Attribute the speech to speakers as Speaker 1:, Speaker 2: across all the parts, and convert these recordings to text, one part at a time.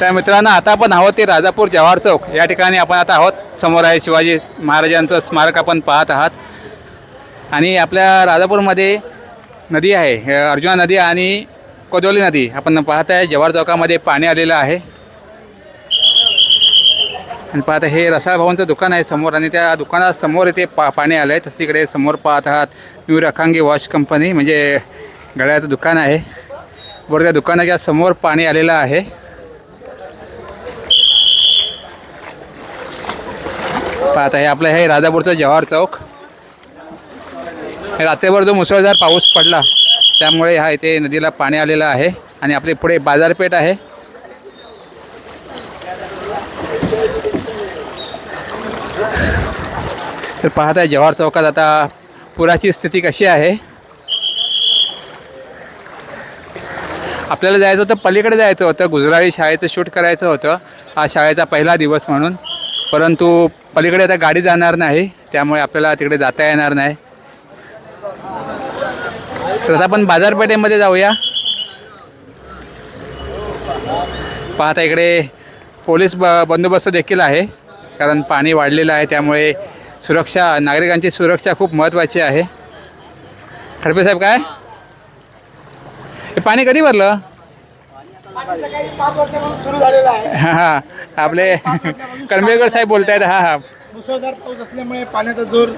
Speaker 1: तर मित्रांनो आता आपण आहोत ते राजापूर जवाहर चौक. या ठिकाणी आपण आता आहोत. समोर आहे शिवाजी महाराजांचं स्मारक आपण पाहत आहात. आणि आपल्या राजापूरमध्ये नदी आहे. हे अर्जुना नदी आणि कोदोली नदी आपण पाहत आहे. जवाहर चौकामध्ये पाणी आलेलं आहे. आणि पाहत हे रसाळ भावांचं दुकान आहे समोर आणि त्या दुकानासमोर इथे पा पाणी आलं आहे. तसं इकडे समोर पाहत आहात न्यू रखांगी वॉश कंपनी म्हणजे गळ्याचं दुकान आहे. बरं त्या दुकानाच्या समोर पाणी आलेलं आहे. पाहता हे आपलं हे राजापूरचं जवाहर चौक. हे रात्रीभर जो मुसळधार पाऊस पडला त्यामुळे हा इथे नदीला पाणी आलेलं आहे आणि आपले पुढे बाजारपेठ आहे. तर पाहत आहे जवाहर चौकात आता पुराची स्थिती कशी आहे. आपल्याला जायचं होतं पलीकडे जायचं होतं गुजराळी शाळेचं शूट करायचं होतं. हा शाळेचा पहिला दिवस म्हणून. परंतु पलीकडे आता गाडी जाणार नाही त्यामुळे आपल्याला तिकडे जाता येणार नाही. तर आता आपण बाजारपेठेमध्ये जाऊया. पाहता इकडे पोलीस ब बंदोबस्त देखील आहे कारण पाणी वाढलेलं आहे त्यामुळे सुरक्षा नागरिकांची सुरक्षा खूप महत्त्वाची आहे. खडपे साहेब काय? हे पाणी कधी भरलं
Speaker 2: पाणी सकाळी पाच वाजल्यापासून सुरू झालेला आहे
Speaker 1: हां हां. आपले कर्मेकर साहेब बोलत आहेत हां हां.
Speaker 2: मुसळधार पाऊस असल्यामुळे पाण्याचा जोर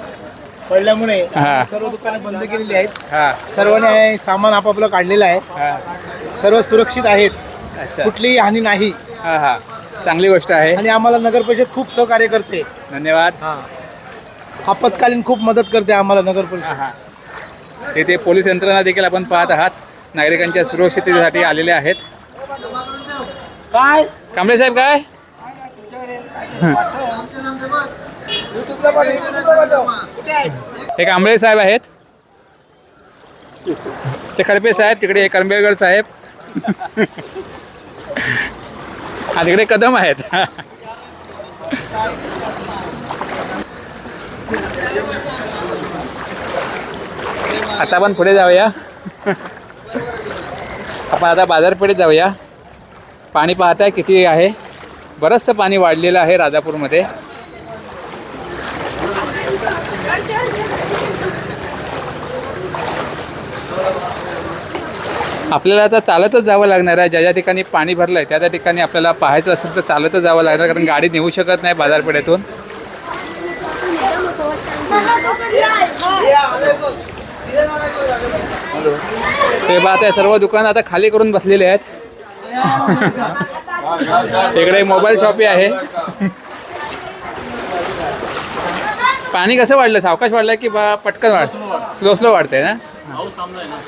Speaker 2: पडल्यामुळे
Speaker 1: हा.
Speaker 2: सर्व दुकाने बंद केलेली आहेत.
Speaker 1: हां.
Speaker 2: सर्वांनी सामान आपापलं काढलेलं आहे.
Speaker 1: हां.
Speaker 2: सर्व सुरक्षित आहेत.
Speaker 1: अच्छा.
Speaker 2: कुठलीही हानी नाही.
Speaker 1: हां हां. चांगली गोष्ट आहे.
Speaker 2: आणि आम्हाला नगर परिषद खूप सहकार्य करते.
Speaker 1: धन्यवाद.
Speaker 2: हा. आपत्कालीन खूप मदत करते आम्हाला नगर परिषद.
Speaker 1: हां हां. इथे पोलीस यंत्रणा देखील आपण पाहत आहात. नागरिकांच्या सुरक्षिततेसाठी आलेले आहेत.
Speaker 2: काय?
Speaker 1: कांबळे साहेब काय? हे कांबळे साहेब आहेत. ते खडपे साहेब तिकडे हे करंबेळकर साहेब. हा तिकडे कदम आहेत. आता आपण पुढे जाऊया. आपण आता बाजारपेठेत जाऊया. पाणी पाहताय किती आहे? बरंचसं पाणी वाढलेलं आहे राजापूरमध्ये. आपल्याला आता चालतच जावं लागणार आहे. ज्या ज्या ठिकाणी पाणी भरलं आहे त्या त्या ठिकाणी आपल्याला पाहायचं असेल तर चालतच जावं लागणार कारण गाडी नेऊ शकत नाही बाजारपेठेतून. ते बात आहे सर्व दुकान आता खाली करून बसलेले आहेत. इकडे मोबाईल शॉपी आहे. पाणी कसं वाढलं? सावकाश वाढलं की बा पटकन वाढ? स्लो स्लो वाढतंय ना?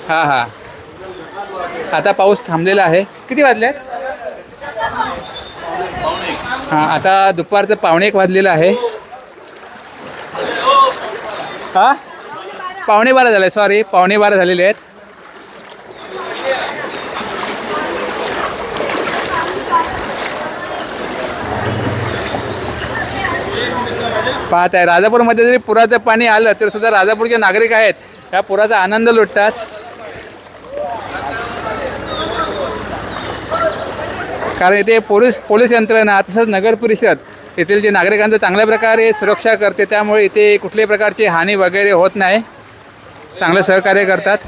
Speaker 1: हां हां. आता पाऊस थांबलेला आहे. किती वाजले हां आता दुपारचं पावणे एक वाजलेलं आहे. हां? पावणे बारा झाले सॉरी पावणे बारा झालेले आहेत. पाहत आहे. राजापूरमध्ये जरी पुराचं पाणी आलं तरी सुद्धा राजापूरचे नागरिक आहेत. या पुराचा आनंद लुटतात. कारण इथे पोलीस पोलीस यंत्रणा तसंच नगर परिषद येथील जे नागरिकांचं चांगल्या प्रकारे सुरक्षा करते त्यामुळे इथे कुठल्याही प्रकारची हानी वगैरे होत नाही. चांगलं सहकार्य करतात.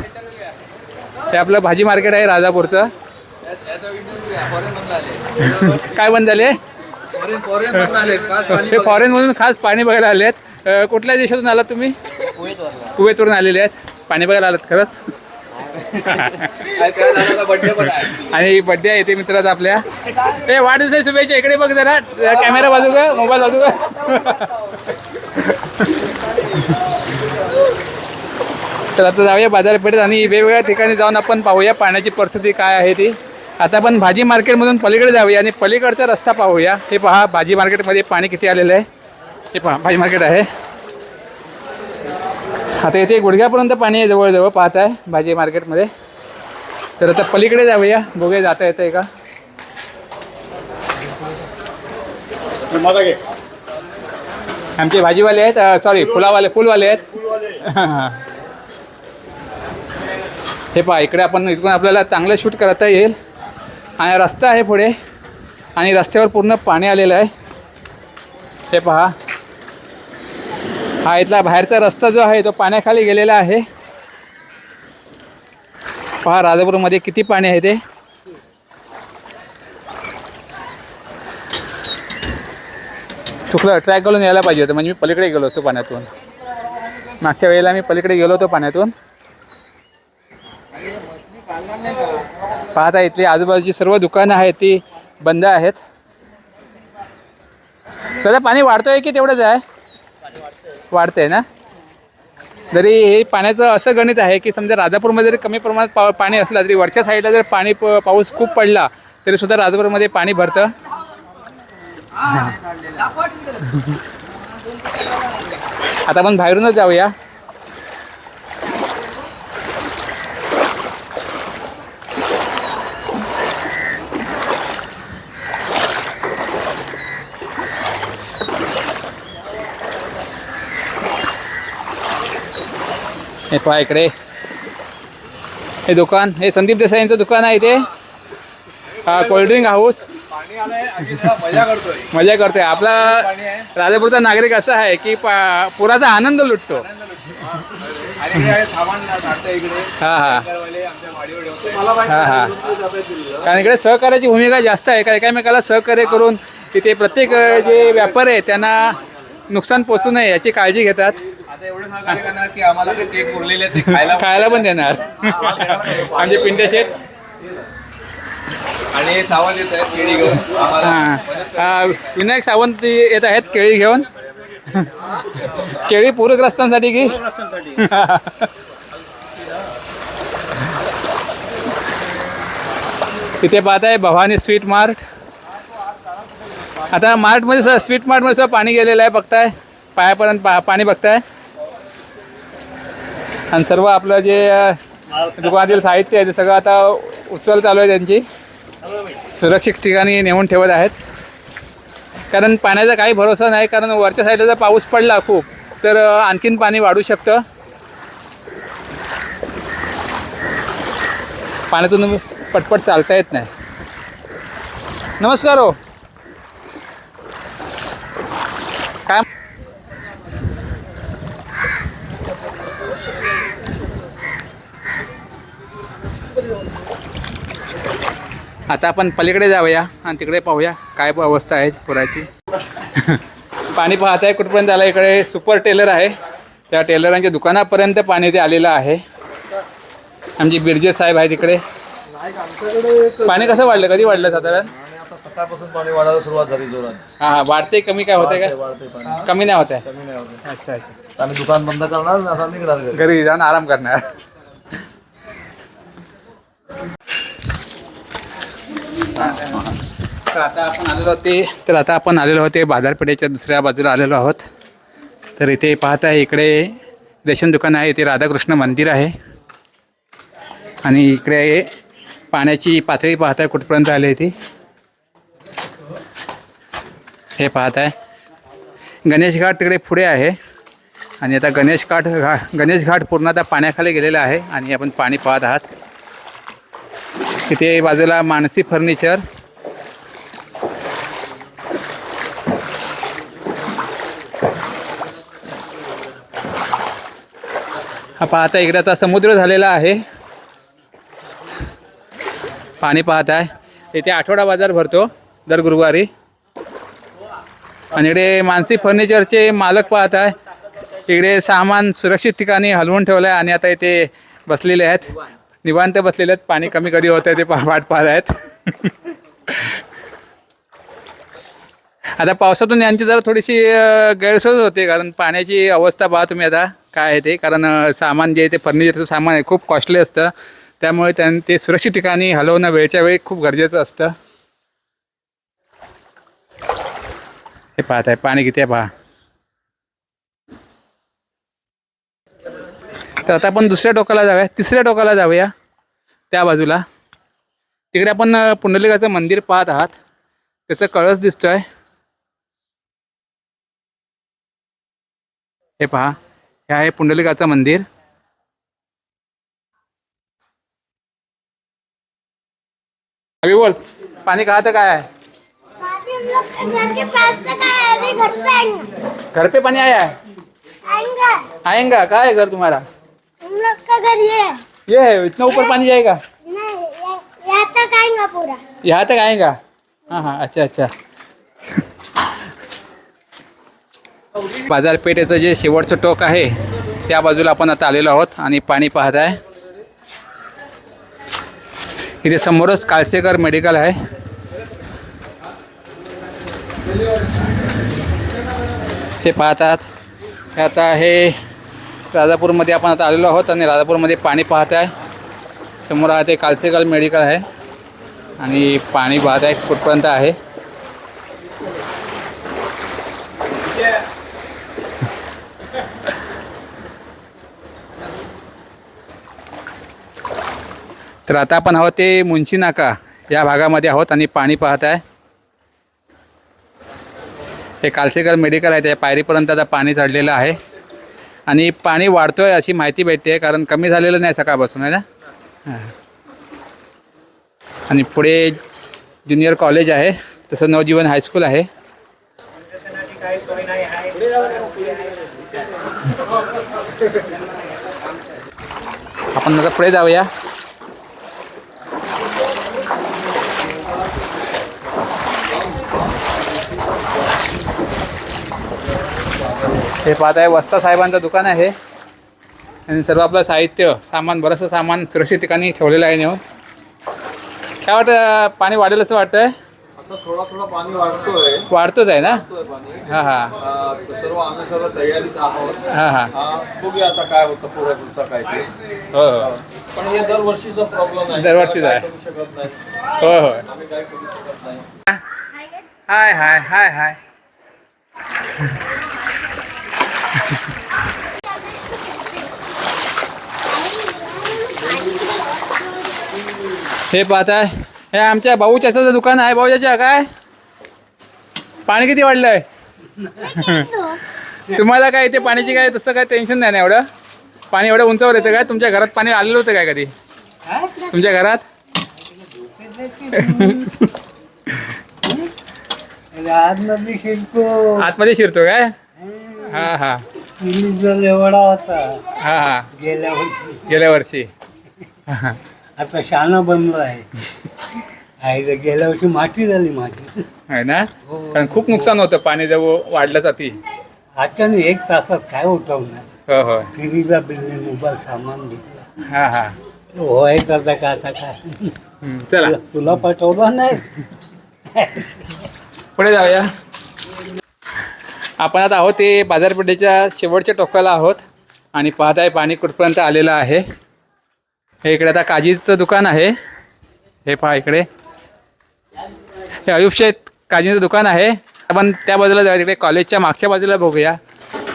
Speaker 1: हे आपलं भाजी मार्केट आहे राजापूरचं. काय बंद झाले? हे फॉरेनमधून खास पाणी बघायला आले आहेत कुठल्या देशातून आलात तुम्ही? कुवेतवरून आलेले आहेत. पाणी बघायला आलात खरंच? आणि बड्डे आहे इथे मित्रात आपल्या. ते वाढदिवसाच्या शुभेच्छा. इकडे बघ जरा. कॅमेरा बाजू का मोबाईल बाजू का तर आता जाऊया बाजारपेठेत आणि वेगवेगळ्या ठिकाणी जाऊन आपण पाहूया पाण्याची परिस्थिती काय आहे ती. आता आपण भाजी मार्केटमधून पलीकडे जाऊया आणि पलीकडचा रस्ता पाहूया. हे पहा भाजी मार्केटमध्ये पाणी किती आलेलं आहे. हे पहा भाजी मार्केट आहे. आता इथे गुडघ्यापर्यंत पाणी आहे जवळजवळ पाहत आहे भाजी मार्केटमध्ये. तर आता पलीकडे जाऊया. बघूया जाता येतं आहे का आमचे भाजीवाले आहेत सॉरी फुलावाले फुलवाले आहेत. हे पहा इकडे आपण इकडून आपल्याला चांगलं शूट करता येईल. आणि रस्ता आहे पुढे. आणि रस्त्यावर पूर्ण पाणी आलेलं आहे. हे पहा. हा इथला बाहेरचा रस्ता जो आहे तो पाण्याखाली गेलेला आहे. पहा राजापूरमध्ये किती पाणी आहे ते. चुकलं ट्रॅक घालून यायला पाहिजे होतं म्हणजे मी पलीकडे गेलो असतो पाण्यातून. मागच्या वेळेला मी पलीकडे गेलो होतो पाण्यातून. पाहता इथली आजूबाजूची सर्व दुकानं आहेत ती बंद आहेत. दादा पाणी वाढतोय की तेवढंच आहे? वाढतंय ना? जरी हे पाण्याचं असं गणित आहे की समजा राजापूरमध्ये जरी कमी प्रमाणात पा पाणी असलं तरी वरच्या साईडला जर पाणी प पाऊस खूप पडला तरी सुद्धा राजापूरमध्ये पाणी भरतं. आता आपण बाहेरूनच जाऊया. हे पहा इकडे. हे दुकान हे संदीप देसाईंचं दुकान आहे इथे. हा कोल्ड्रिंक हाऊस
Speaker 3: मजा करतोय.
Speaker 1: आपला राजापूरचा नागरिक असा आहे की पा- पुराचा आनंद लुटतो. कारण इकडे सहकार्याची भूमिका जास्त आहे. का एकामेकाला सहकार्य करून तिथे प्रत्येक जे व्यापारी आहे त्यांना नुकसान पोचू नये याची काळजी घेतात.
Speaker 3: आता एवढं सहकार्य करणार की आम्हाला ते केक उरलेले आहेत ते खायला
Speaker 1: खायला पण देणार. आमचे पिंटे शेठ.
Speaker 3: आणि सावंत येत आहेत केळी घेऊन. आम्हाला
Speaker 1: हा. विनायक सावंत येत आहेत केळी घेऊन. केळी पूरग्रस्तांसाठी की? तिथे पाहताय भवानी स्वीट मार्ट. आता मार्टमध्ये सर स्वीट मार्टमध्ये सर पाणी गेलेलं आहे बघताय. पायापर्यंत पा पाणी बघताय. आणि सर्व आपलं जे दुकानातील साहित्य आहे ते सगळं आता उचल चालू आहे त्यांची. सुरक्षित ठिकाणी नेऊन ठेवत आहेत. कारण पाण्याचा काही भरोसा नाही कारण वरच्या साईडला जर पाऊस पडला खूप तर आणखीन पाणी वाढू शकतं. पाण्यातून पटपट चालता येत नाही. नमस्कार हो. आता आपण पलीकडे जाऊया आणि तिकडे पाहूया काय अवस्था आहे पुराची. पाणी पाहत आहे कुठपर्यंत आलं? इकडे सुपर टेलर आहे. त्या टेलरांच्या दुकानापर्यंत पाणी ते आलेलं आहे. आमचे बिरजे साहेब आहे तिकडे. पाणी कसं वाढलं? कधी वाढलं साधारण?
Speaker 4: आता सकाळपासून पाणी वाढायला सुरुवात झाली जोरात.
Speaker 1: हां वाढते कमी काय होते
Speaker 4: वाढते
Speaker 1: का कमी नाही होत आहे अच्छा अच्छा.
Speaker 4: आम्ही दुकान बंद करणार. घरी
Speaker 1: जाऊन आराम करणार. तर आता आपण आलेलो होते तर आता आपण आलेलो होते बाजारपेठेच्या दुसऱ्या बाजूला आलेलो आहोत. तर इथे पाहत आहे इकडे रेशन दुकान आहे इथे राधाकृष्ण मंदिर आहे. आणि इकडे पाण्याची पातळी पाहत आहे कुठपर्यंत आली आहे ती. हे पाहत आहे गणेश घाट तिकडे पुढे आहे. आणि आता गणेश घाट घा गणेश घाट पूर्ण आता पाण्याखाली गेलेला आहे. आणि आपण पाणी पाहत आहात. इथे बाजूला मानसी फर्निचर. हा पाहता इकडे आता समुद्र झालेला आहे. पाणी पाहत आहे इथे आठवडा बाजार भरतो दर गुरुवारी. आणि इकडे मानसी फर्निचरचे मालक पाहत आहे इकडे सामान सुरक्षित ठिकाणी हलवून ठेवलं आहे आणि आता इथे बसलेले आहेत. निवांत बसलेले आहेत. पाणी कमी कधी होत आहे ते वाट पाहत आहेत. आता पावसातून यांची जरा थोडीशी गैरसोय होते कारण पाण्याची अवस्था पहा तुम्ही आता काय आहे ते. कारण सामान जे आहे ते फर्निचरचं सामान आहे खूप कॉस्टली असतं. त्यामुळे त्यां ते सुरक्षित ठिकाणी हलवणं वेळच्या वेळी खूप गरजेचं असतं. हे पाहत आहे पाणी किती आहे पहा. तर आता आपण दुसऱ्या टोकाला जाऊया. तिसऱ्या टोकाला जाऊया. त्या बाजूला. तिकडे आपण पुंडलिकाचं मंदिर पाहत आहात. त्याचं कळस दिसतोय. हे पहा. हे आहे पुंडलिकाचं मंदिर. अभि बोल. पाणी का तर काय आहे.
Speaker 5: हम लोग के घर पे आएंगे
Speaker 1: घर पे पानी आया है
Speaker 5: आएंगे
Speaker 1: है घर तुम्हारा
Speaker 5: हम लोग का घर ये है?
Speaker 1: ये है इतना ऊपर पानी जाएगा?
Speaker 5: नहीं ये- यहाँ तक आएंगे पूरा।
Speaker 1: यहाँ तक आएगा? हां हां अच्छा अच्छा। बाजारपेठेचं जे शेवटचं टोक आहे त्या बाजूला आपण आता आलेलो आहोत आणि पाणी पाहत आहे. इथे समोरच काळसेकर मेडिकल आहे. ते पाहतात. हे आता हे राजापूरमध्ये आपण आता आलेलो आहोत आणि राजापूरमध्ये पाणी पाहत आहे. समोर आहे ते कालसेगाल मेडिकल आहे. आणि पाणी वाहत आहे कुठपर्यंत आहे. तर आता आपण आहोत ते मुन्शी नाका या भागामध्ये आहोत आणि पाणी पाहत आहे. हे कालसेगाल मेडिकल आहे त्या पायरीपर्यंत आता पाणी चढलेलं आहे. आणि पाणी वाढतोय अशी माहिती भेटते कारण कमी झालेलं नाही सकाळपासून आहे ना? हां. आणि पुढे ज्युनियर कॉलेज आहे तसं नवजीवन हायस्कूल आहे. आपण आता पुढे जाऊया. हे पाहत आहे वस्ता साहेबांचं दुकान आहे. आणि सर्व आपलं साहित्य सामान बरंचसं सामान सुरक्षित ठिकाणी ठेवलेलं आहे नेऊन. काय वाटतं पाणी वाढेल असं वाटतंय?
Speaker 3: थोडा थोडा पाणी वाढतोय.
Speaker 1: वाढतोच आहे ना? हां हां.
Speaker 3: सर्व आम्ही सर्व तयारीत आहोत.
Speaker 1: हां हां.
Speaker 3: आ, बघूया आता काय होतं पुढे पुढचं काय ते.
Speaker 1: हो हो.
Speaker 3: पण हे दरवर्षीचा प्रॉब्लेम आहे
Speaker 1: दरवर्षीचा आहे.
Speaker 3: करू शकत नाही.
Speaker 1: हो हो.
Speaker 3: आम्ही काय करू शकत नाही.
Speaker 1: हाय हाय हाय हाय. हे पाहताय. हे आमच्या भाऊ चाचाचं दुकान आहे भाऊ चाचा काय? पाणी किती वाढलंय? तुम्हाला काय इथे पाण्याची काय तसं काय टेन्शन नाही ना एवढं? पाणी एवढं उंचावर येतं काय? तुमच्या घरात पाणी आलेलं होतं काय कधी? तुमच्या घरात?
Speaker 6: आतमध्ये शिरतो
Speaker 1: काय? हा हा.
Speaker 6: पूर्वीचा एवढा होता.
Speaker 1: हा हा.
Speaker 6: गेल्या वर्षी.
Speaker 1: गेल्या वर्षी.
Speaker 6: आता शाना बनलो आहे. आहे तर गेल्या वर्षी माती झाली माझी.
Speaker 1: आहे ना? कारण खूप नुकसान होतं पाणी जवळ वाढलं जाती.
Speaker 6: अचानक एक तासात काय उठवणार?
Speaker 1: हो हो.
Speaker 6: फिरीचा बिल्डिंग मोबाईल सामान घेतला.
Speaker 1: हा हा.
Speaker 6: व्हायचं आता का आता काय?
Speaker 1: हम्म, चला.
Speaker 6: तुला- तुला पाठवला नाही?
Speaker 1: पुढे जाऊया. आपण आता आहोत ते बाजारपेठेच्या शेवटच्या टोकाला आहोत आणि पाहत आहे पाणी कुठपर्यंत आलेलं आहे. हे इकडे आता काजीचं दुकान आहे. हे पहा इकडे. हे अयुब काजीचं दुकान आहे. आपण त्या बाजूला जाऊया तिकडे कॉलेजच्या मागच्या बाजूला बघूया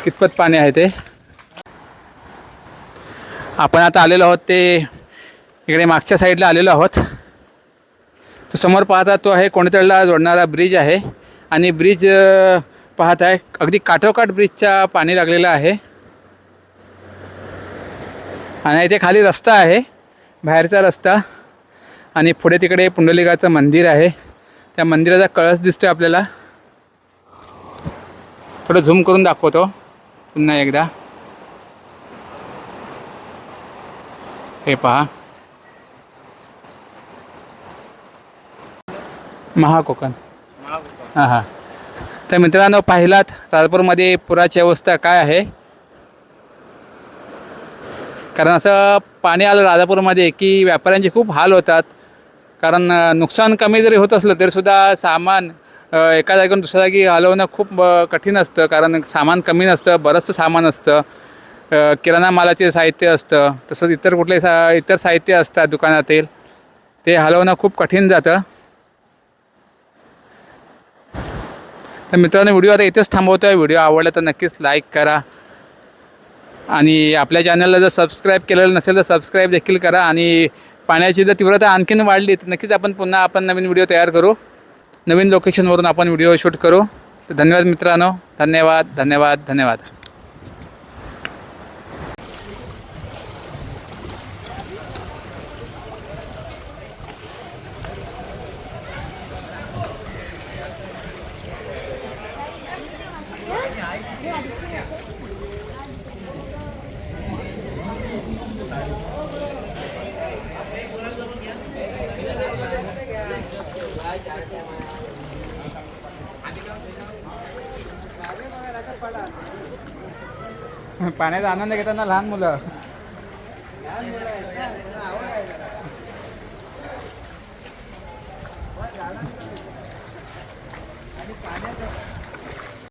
Speaker 1: कितपत पाणी आहे ते. आपण आता आलेलो आहोत ते इकडे मागच्या साईडला आलेलो आहोत. तो समोर पाहता तो आहे कोणतळला जोडणारा ब्रिज आहे. आणि ब्रिज पाहत आहे अगदी काठोकाठ ब्रिजच्या पाणी लागलेलं आहे. आणि इथे खाली रस्ता आहे. बाहेरचा रस्ता आणि पुढे तिकडे पुंडलिकाचं मंदिर आहे. त्या मंदिराचा कळस दिसतोय आपल्याला. थोडं झूम करून दाखवतो पुन्हा एकदा. हे पहा. महाकोकण. हां हां. तर मित्रांनो पाहिलात राजापूरमध्ये पुराची अवस्था काय आहे? कारण असं पाणी आलं राजापूरमध्ये की व्यापाऱ्यांचे खूप हाल होतात. कारण नुकसान कमी जरी होत असलं तरीसुद्धा सामान एका जागेवरून दुसऱ्या जागी हलवणं खूप कठीण असतं. कारण सामान कमी नसतं बरंचसं सामान असतं. किराणा मालाचे साहित्य असतं. तसंच इतर कुठले सा इतर साहित्य असतात दुकानातील. ते हलवणं खूप कठीण जातं. तर मित्रांनो व्हिडिओ आता इथेच थांबवतो आहे व्हिडिओ आवडला तर नक्कीच लाईक करा. आणि आपल्या चॅनलला जर सबस्क्राईब केलेलं नसेल तर सबस्क्राईब देखील करा आणि पाण्याची जर तीव्रता आणखीन वाढली तर नक्कीच आपण पुन्हा आपण नवीन व्हिडिओ तयार करू. नवीन लोकेशनवरून आपण व्हिडिओ शूट करू. तर धन्यवाद मित्रांनो. धन्यवाद धन्यवाद धन्यवाद. पाण्याचा आनंद घेताना लहान मुलं.